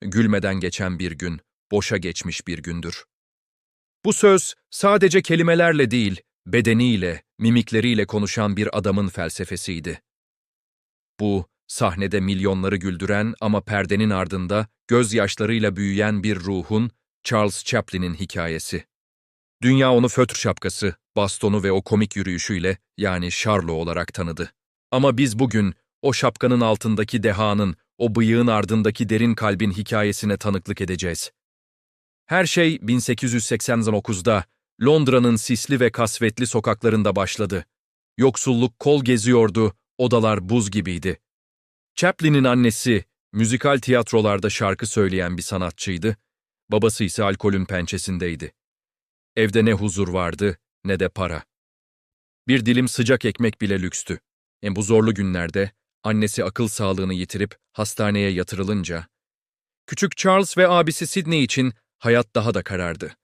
gülmeden geçen bir gün, boşa geçmiş bir gündür. Bu söz sadece kelimelerle değil, bedeniyle, mimikleriyle konuşan bir adamın felsefesiydi. Bu, sahnede milyonları güldüren ama perdenin ardında gözyaşlarıyla büyüyen bir ruhun, Charles Chaplin'in hikayesi. Dünya onu fötr şapkası, bastonu ve o komik yürüyüşüyle yani Charlo olarak tanıdı. Ama biz bugün o şapkanın altındaki dehanın, o bıyığın ardındaki derin kalbin hikayesine tanıklık edeceğiz. Her şey 1889'da Londra'nın sisli ve kasvetli sokaklarında başladı. Yoksulluk kol geziyordu, odalar buz gibiydi. Chaplin'in annesi, müzikal tiyatrolarda şarkı söyleyen bir sanatçıydı. Babası ise alkolün pençesindeydi. Evde ne huzur vardı, ne de para. Bir dilim sıcak ekmek bile lükstü. En bu zorlu günlerde annesi akıl sağlığını yitirip hastaneye yatırılınca, küçük Charles ve abisi Sidney için hayat daha da karardı.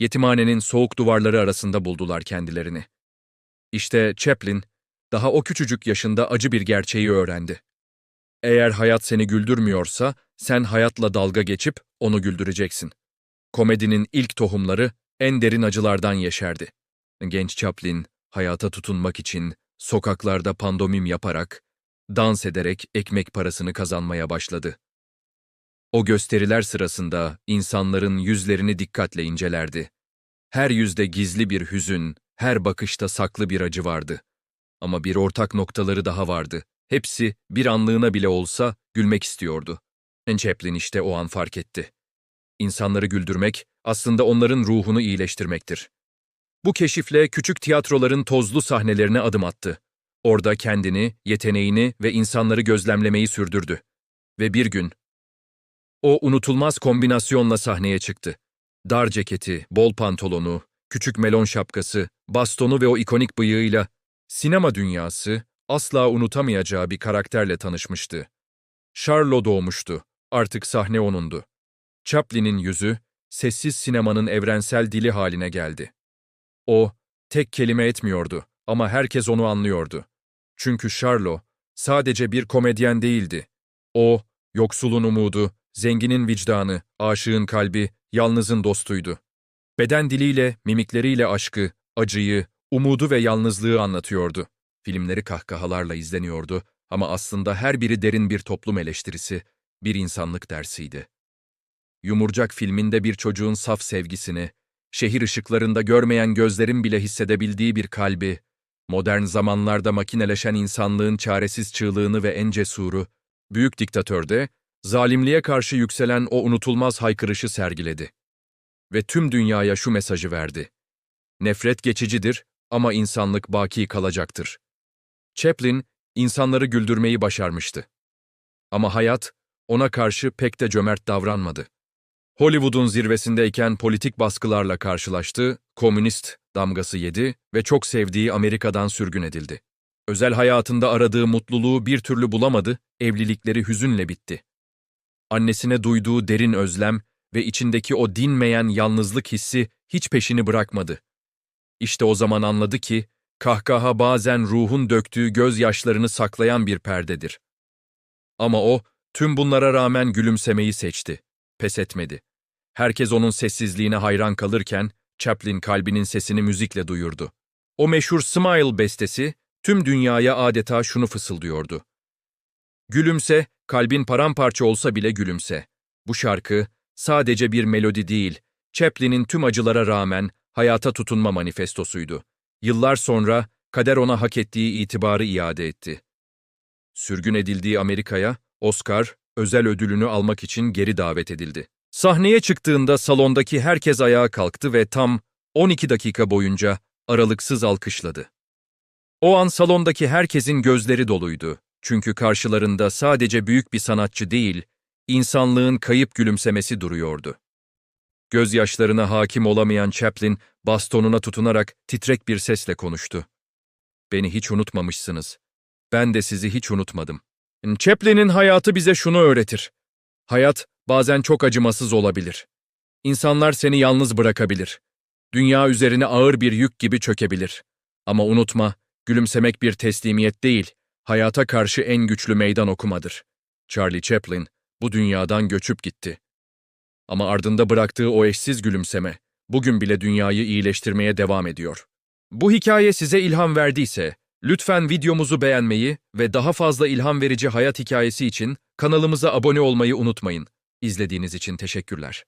Yetimhanenin soğuk duvarları arasında buldular kendilerini. İşte Chaplin, daha o küçücük yaşında acı bir gerçeği öğrendi. Eğer hayat seni güldürmüyorsa, sen hayatla dalga geçip onu güldüreceksin. Komedinin ilk tohumları en derin acılardan yeşerdi. Genç Chaplin, hayata tutunmak için sokaklarda pandomim yaparak, dans ederek ekmek parasını kazanmaya başladı. O gösteriler sırasında insanların yüzlerini dikkatle incelerdi. Her yüzde gizli bir hüzün, her bakışta saklı bir acı vardı. Ama bir ortak noktaları daha vardı. Hepsi bir anlığına bile olsa gülmek istiyordu. Chaplin işte o an fark etti. İnsanları güldürmek aslında onların ruhunu iyileştirmektir. Bu keşifle küçük tiyatroların tozlu sahnelerine adım attı. Orada kendini, yeteneğini ve insanları gözlemlemeyi sürdürdü. Ve bir gün o unutulmaz kombinasyonla sahneye çıktı. Dar ceketi, bol pantolonu, küçük melon şapkası, bastonu ve o ikonik bıyığıyla sinema dünyası asla unutamayacağı bir karakterle tanışmıştı. Charlo doğmuştu. Artık sahne onundu. Chaplin'in yüzü, sessiz sinemanın evrensel dili haline geldi. O, tek kelime etmiyordu ama herkes onu anlıyordu. Çünkü Charlo, sadece bir komedyen değildi. O, yoksulun umudu, zenginin vicdanı, aşığın kalbi, yalnızın dostuydu. Beden diliyle, mimikleriyle aşkı, acıyı, umudu ve yalnızlığı anlatıyordu. Filmleri kahkahalarla izleniyordu ama aslında her biri derin bir toplum eleştirisi, bir insanlık dersiydi. Yumurcak filminde bir çocuğun saf sevgisini, şehir ışıklarında görmeyen gözlerin bile hissedebildiği bir kalbi, modern zamanlarda makineleşen insanlığın çaresiz çığlığını ve en cesuru, büyük diktatörde, zalimliğe karşı yükselen o unutulmaz haykırışı sergiledi. Ve tüm dünyaya şu mesajı verdi. Nefret geçicidir ama insanlık baki kalacaktır. Chaplin, insanları güldürmeyi başarmıştı. Ama hayat, ona karşı pek de cömert davranmadı. Hollywood'un zirvesindeyken politik baskılarla karşılaştı, komünist damgası yedi ve çok sevdiği Amerika'dan sürgün edildi. Özel hayatında aradığı mutluluğu bir türlü bulamadı, evlilikleri hüzünle bitti. Annesine duyduğu derin özlem ve içindeki o dinmeyen yalnızlık hissi hiç peşini bırakmadı. İşte o zaman anladı ki, kahkaha bazen ruhun döktüğü gözyaşlarını saklayan bir perdedir. Ama o, tüm bunlara rağmen gülümsemeyi seçti, pes etmedi. Herkes onun sessizliğine hayran kalırken, Chaplin kalbinin sesini müzikle duyurdu. O meşhur Smile bestesi, tüm dünyaya adeta şunu fısıldıyordu. Gülümse, kalbin paramparça olsa bile gülümse. Bu şarkı, sadece bir melodi değil, Chaplin'in tüm acılara rağmen hayata tutunma manifestosuydu. Yıllar sonra kader ona hak ettiği itibarı iade etti. Sürgün edildiği Amerika'ya, Oscar, özel ödülünü almak için geri davet edildi. Sahneye çıktığında salondaki herkes ayağa kalktı ve tam 12 dakika boyunca aralıksız alkışladı. O an salondaki herkesin gözleri doluydu. Çünkü karşılarında sadece büyük bir sanatçı değil, insanlığın kayıp gülümsemesi duruyordu. Gözyaşlarına hakim olamayan Chaplin, bastonuna tutunarak titrek bir sesle konuştu. Beni hiç unutmamışsınız. Ben de sizi hiç unutmadım. Chaplin'in hayatı bize şunu öğretir. Hayat bazen çok acımasız olabilir. İnsanlar seni yalnız bırakabilir. Dünya üzerine ağır bir yük gibi çökebilir. Ama unutma, gülümsemek bir teslimiyet değil, hayata karşı en güçlü meydan okumadır. Charlie Chaplin, bu dünyadan göçüp gitti. Ama ardında bıraktığı o eşsiz gülümseme, bugün bile dünyayı iyileştirmeye devam ediyor. Bu hikaye size ilham verdiyse, lütfen videomuzu beğenmeyi ve daha fazla ilham verici hayat hikayesi için kanalımıza abone olmayı unutmayın. İzlediğiniz için teşekkürler.